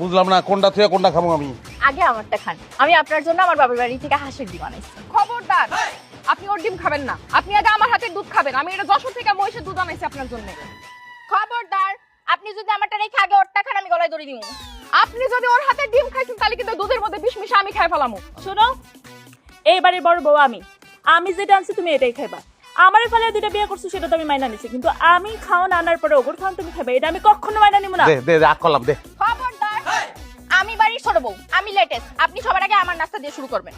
বুঝলাম না কোনটা থেকে কোনটা খাব আমি? আগে আমারটা খান। আমি আপনার জন্য আমার বাবার বাড়ি থেকে হাঁসের ডিম আনাইছি। খবরদার আপনি ওর ডিম খাবেন না। আপনি আগে আমার হাতের দুধ খাবেন। আমি এটা যশোর থেকে মহিষের দুধ আনাইছি আপনার জন্য। খবরদার আপনি যদি আমারটা রেখে আগে ওরটা খান আমি গলায় দড়ি দিব আপনি যদি ওর হাতের ডিম খাইছেন তাহলে কিন্তু দুধের মধ্যে বিষ মিশে আমি খাই ফেলামু। শুনো এইবারে বড় বউ আমি। আমি যেটা আনছি তুমি এটাই খাইবা। আমার ফলে দুইটা বিয়ে করছ সেটা তো আমি মাইনা নিছি। কিন্তু আমি খাওয়ান আনার পরে ওগর খাওয়ান তুমি খাবে এটা আমি কখনো মাইনা নিব না। দে দে রাগ করলাম দে। বউ আমি লেটেস্ট আপনি সবার আগে আমার নাস্তা দিয়ে শুরু করবেন।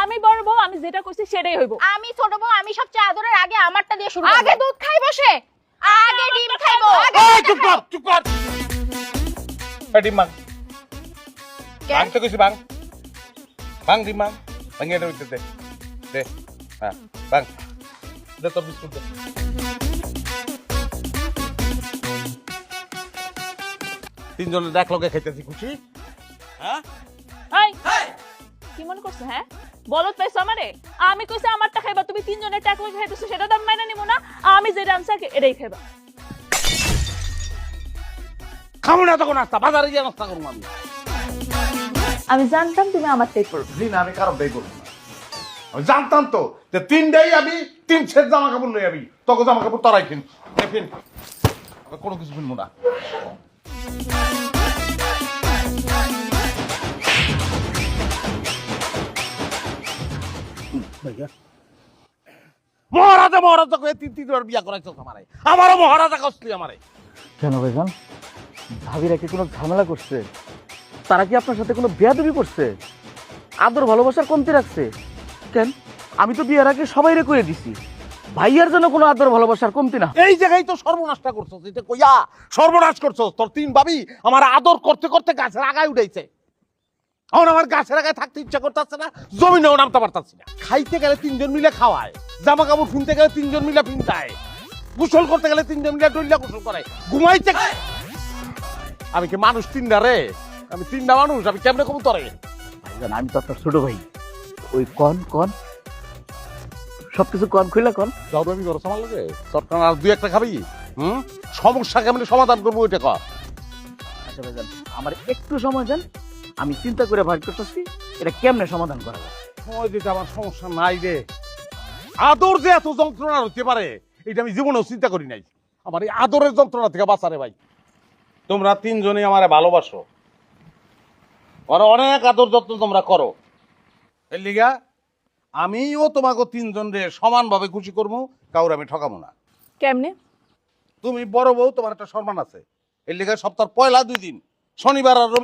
আমি বড় বউ আমি যেটা করছি সেটাই হইব। আমি ছোট বউ আমি সবচেয়ে আদরের আগে আমারটা দিয়ে শুরু আগে দুধ খাই বসে? আগে ডিম খাইবো। এই, চুপ কর চুপ কর। ডিম ভাঙ। কেন? তো কিছু ভাঙ। ভাঙ ডিম ভাঙ। ভাঙিয়ে এটা উঠতে দে দে হ্যাঁ ভাঙ। দে তোর বিস্কুট দে। তিনজনে দেখ লোকে খাইতেছি খুশি। হ্যাঁ? এই, কি মনে করছ হ্যাঁ? বলত পাইছো আমারে? আমি কইছি আমারটা খাইবা তুমি তিনজনের টাকা খাইতেছো সেটা আমি মাইনা নিব না। আমি যেটা আনছি এটাই খাইবা। খাব না তখন নাস্তা বাজারে গিয়ে নাস্তা করব আমি। আমি জানতাম তুমি আমারটাই করবে জি না আমি কারণ দেই করব না। আমি জানতাম তো যে তিনটাই আমি তিন সেট জামা কাপড় লই আমি তোকে জামা কাপড় তরাই কিন নে কিন কোনো কিছু কিনবো না। মহারাজা মহারাজা কয়ে তিন তিনবার বিয়া করাইছো আমারে আমারও মহারাজা কষ্টলি আমারে। কেন ভাইজান ভাবিরা কি কোনো ঝামেলা করছে? তারা কি আপনার সাথে কোনো বেয়াদবি করছে? আদর ভালোবাসার কমতি রাখছে? কেন? আমি তো বিয়ের আগে সবাইরে করে দিছি। ভাইয়ার জন্য কোনো আদর ভালোবাসার কমতি না এই জায়গায় তো সর্বনাশটা করছ এটা কইয়া সর্বনাশ করছ তোর তিন ভাবি আমার আদর করতে করতে গাছের আগায় উঠাইছে। এখন আমার গাছের আগায় থাকতে ইচ্ছা করতেছে না জমিনেও নামতে পারতাছি না। খাইতে গেলে তিনজন মিলে খাওয়ায় জামা কাপড় কিনতে গেলে তিনজন মিলে পিনতায় গোসল করতে গেলে তিনজন মিলে ডলিয়া গোসল করে ঘুমাইতে আমি কি মানুষ তিনটা রে? আমি তিনটা মানুষ আমি কেমনে কবু তরে? আমি তো আপনার ছোট ভাই। ওই কন কন? সবকিছু কন খুইলা কন? যাও আমি ঘর সামাল লাগে। সরকার আর দুই একটা খাবি হুম? সমস্যা কেমনে সমাধান করব ওইটা কর। আচ্ছা ভাইজান আমার একটু সময় দেন। আমি চিন্তা করে ভাগ করতেছি এটা কেমনে সমাধান করা যায়? সময় দিতে আমার সমস্যা নাই রে। আদর যে এত যন্ত্রণা হতে পারে এটা আমি জীবনেও চিন্তা করি নাই। আমার এই আদরের যন্ত্রণা থেকে বাঁচারে ভাই। তোমরা তিনজনই আমারে ভালোবাসো। আর অনেক আদর যত্ন তোমরা করো। এর লিগা আমিও তোমাকে তিনজন রে সমানভাবে খুশি করব কাউর আমি ঠকাবো না। কেমনে? তুমি বড় বউ তোমার একটা সম্মান আছে। এর লিগা সপ্তাহ পয়লা দুই দিন শনিবার আর